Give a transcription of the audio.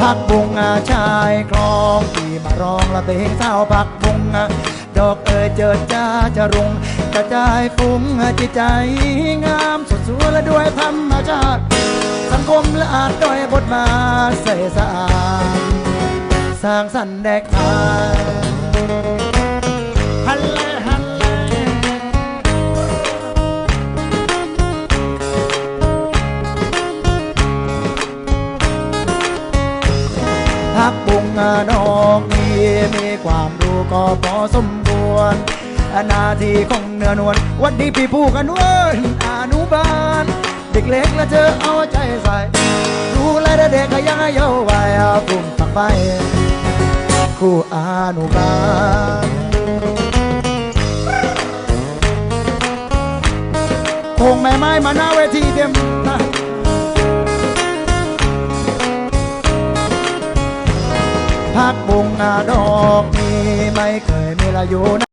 ผักบุงชายคลองที่มาร้องละเพลงเศร้าผักบุงดอกเอ๋ยเจิดจ้าจะรุงกระจายฟุ้งจิตใจงามสดสวยและด้วยธรรมชาติ สังคมและอาจด้อยบทมาใส่สะอาดสร้างสรรค์แดกทาง พักบุงดอกนี้มีความรู้ก็พอสมควรนาทีของเนื้อนวลวันดีพี่ผู้กันเว้ยอนุบาล เด็กเล็กแล้วเธอเอาใจใส่ดูแลเด็กก็ยังเยาว์วัยปุ่มฝักไปครูอนุบาลคงแม่ไม้มาหน้าเวทีเต็ม พักบุงดอกนี้ไม่เคยมีละอยู่นะ